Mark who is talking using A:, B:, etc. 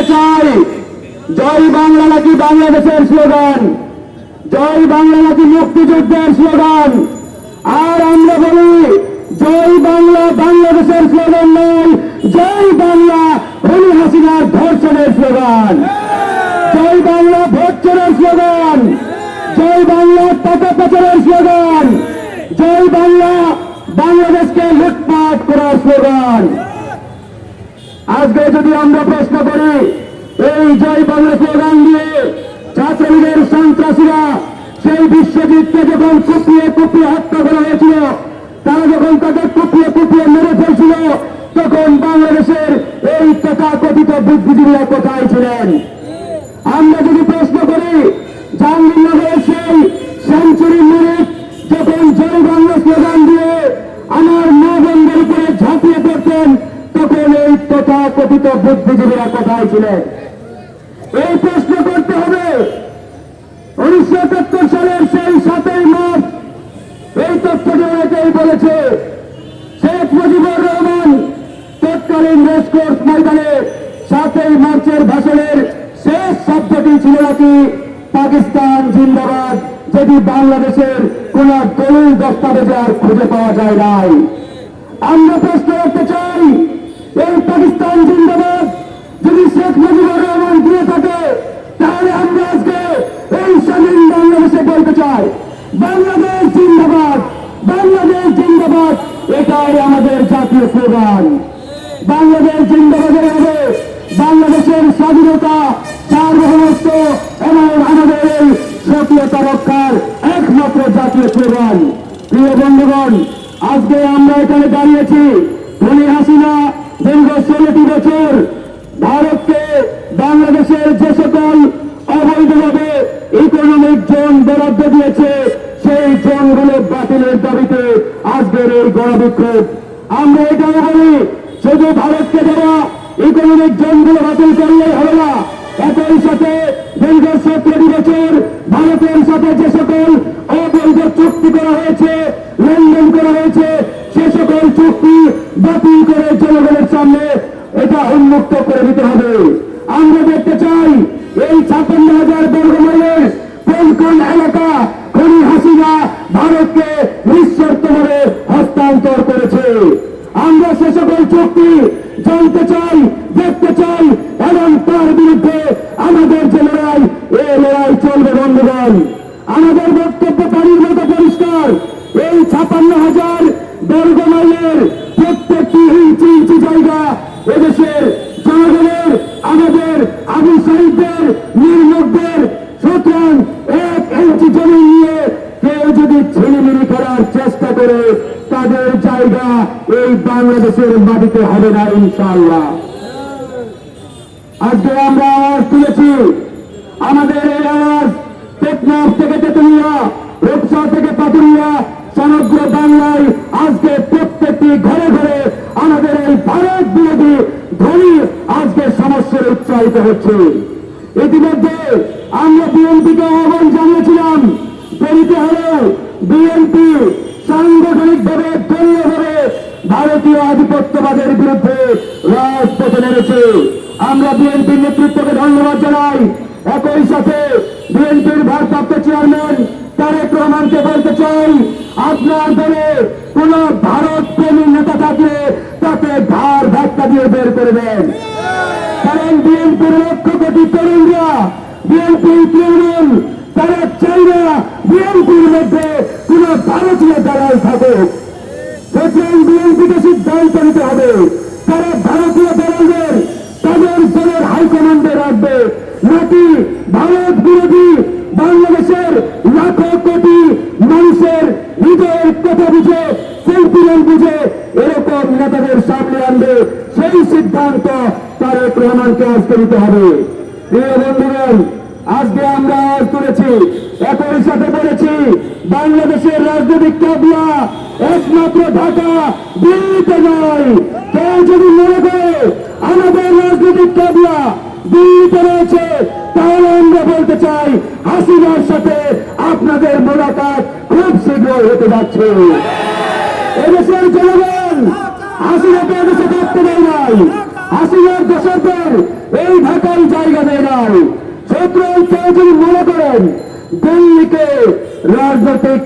A: করতে চাই। জয় বাংলা নাকি বাংলাদেশের স্লোগান? জয় বাংলা নাকি মুক্তিযুদ্ধের স্লোগান? আর আমরা বলি, জয় বাংলা বাংলাদেশের স্লোগান নয়, জয় বাংলা হলি হাসিনার ধর্ষণের স্লোগান। জয় বাংলা ভোটচরের স্লোগান। জয় বাংলা টাকা পাচারের স্লোগান। জয় বাংলা বাংলাদেশকে লুটপাট করার স্লোগান। আজকে যদি আমরা প্রশ্ন করি, এই জয় বাংলা স্লোগান দিয়ে ছাত্রলীগের সন্ত্রাসীরা সেই বিশ্বজিৎকে যখন কুপিয়ে কুপিয়ে হত্যা করা হয়েছিল, তারা যখন তাকে কুপিয়ে কুপিয়ে মেরে ফেলছিল, তখন বাংলাদেশের এই তথাকথিত বুদ্ধিজীবীরা কোথায় ছিলেন? আমরা যদি প্রশ্ন করি, জাহাঙ্গীরনগরের সেই সেঞ্চুরি মিনিট তথাকথিত বুদ্ধিজীবীরা কোথায় ছিলেন? এই প্রশ্ন করতে হবে। উনিশশো একাত্তর সালের সেই সাতই মার্চ, এই তথ্যটি অনেকেই বলেছে, শেখ মুজিবুর রহমান তৎকালীন রেসকোর্স ময়দানে সাতই মার্চের ভাষণের শেষ শব্দটি ছিল নাকি পাকিস্তান জিন্দাবাদ যদি বাংলাদেশের কোন দলিল দস্তাবেজে আর খুঁজে পাওয়া যায় নাই। আমরা প্রশ্ন করতে চাই এই পাকিস্তান জিন্দাবাদ যদি শেখ মুজিবুর রহমান দিয়ে থাকে, তাহলে আমরা আজকে এই স্বাধীন বাংলাদেশে বলতে চাই, বাংলাদেশ জিন্দাবাদ বাংলাদেশ জিন্দাবাদ, এটাই আমাদের জাতীয় স্লোগান। বাংলাদেশ জিন্দাবাদের হবে বাংলাদেশের স্বাধীনতা সার্বভৌমত্ব এবং আমাদের এই স্বকীয়তা রক্ষার একমাত্র জাতীয় স্লোগান। প্রিয় বন্ধুগণ, আজকে আমরা এখানে দাঁড়িয়েছি ধনী হাসিনা দীর্ঘ ষোলোটি বছর ভারতকে বাংলাদেশের যে সকল অবৈধভাবে ইকোনমিক জোন বরাদ্দ দিয়েছে, সেই জোনগুলো বাতিলের দাবিতে আজকের এই গণবিক্ষোভ। আমরা এটাও বলি, শুধু ভারতকে দেওয়া ইকোনমিক জোনগুলো বাতিল করলেই হবে না। একই সাথে দীর্ঘ সতেরো বছর ভারতের সাথে যে সকল অবৈধ চুক্তি করা হয়েছে, লেনদেন করা হয়েছে, সে সকল চুক্তি জনগণের সামনে এটা উন্মুক্ত করে দিতে হবে। আমরা দেখতে চাই এই ছাপ্পান্ন হাজার বর্গ মাইলের কোন কোন এলাকা খনি হাসিনা ভারতকে নিঃশর্তভাবে হস্তান্তর করেছে। আমরা সে সকল চুক্তি জানতে চাই, দেখতে চাই, এবং তার বিরুদ্ধে আমাদের যে লড়াই এই লড়াই চলবে, বন্ধুগণ। আমাদের বক্তব্য পানির মতো পরিষ্কার। এই ছাপান্ন হাজার বর্গ মাইলের প্রত্যেকটি ইঞ্চি ইঞ্চি জায়গা এদেশের জনগণের আমাদের আবু সাহিদদের নির্মকদের সুতরাং এক ইঞ্চি জমি নিয়ে কেউ যদি ছিনিমিনি করার চেষ্টা করে, তাদের জায়গা এই বাংলাদেশের মাটিতে হবে না, ইনশাআল্লাহ। আজকে আমরা আওয়াজ তুলেছি, আমাদের এই আওয়াজ টেকনাফ থেকে তেতুলিয়া, রূপসা থেকে পাতুরিয়া সমগ্র বাংলায় আজকে প্রত্যেকটি ঘরে ঘরে আমাদের এই ভারত বিরোধী ধ্বনি আজকে সমস্যার উচ্চারিত হচ্ছে। ইতিমধ্যে আমরা বিএনপিকে আহ্বান জানিয়েছিলাম, দেরিতে হলেও বিএনপি সাংগঠনিকভাবে দলীয়ভাবে ভারতীয় আধিপত্যবাদের বিরুদ্ধে রাজপথে নেমেছে। আমরা বিএনপির নেতৃত্বকে ধন্যবাদ জানাই। একই সাথে বিএনপির ভারপ্রাপ্ত চেয়ারম্যান তারেক রহমানকে বলতে চাই, আপনার দলে কোন ভারত প্রেমী নেতা থাকলে তাকে ধার ধাক্কা দিয়ে বের করে দেন। কারণ বিএনপির লক্ষ কোটি তরুণরা, বিএনপি তৃণমূল, তারা চাই না বিএনপির মধ্যে কোন ভারতীয় দালাল থাকুক। সেখানে বিএনপিকে সিদ্ধান্ত নিতে হবে, তারা ভারতীয় দলদের তাদের দলের হাইকমান্ডে রাখবে। নাকি ভারত বিরোধী বাংলাদেশের রাজনৈতিক কাবলা একমাত্র ঢাকা, দিল্লিতে নয়। কেউ যদি মনে করে আমাদের রাজনৈতিক কাবলা দিল্লিতে রয়েছে, তাহলে আমরা বলতে চাই, হাসিনার সাথে আপনাদের মোলাকাত খুব শীঘ্রই হতে যাচ্ছে। এদেশের জনগণ হাসিনাকে এদেশে থাকতে দেয় নাই। হাসিনার দশকের এই ঢাকার যাবে নাই। সুতরাং কেউ যদি মনে করেন দিল্লিকে রাজনৈতিক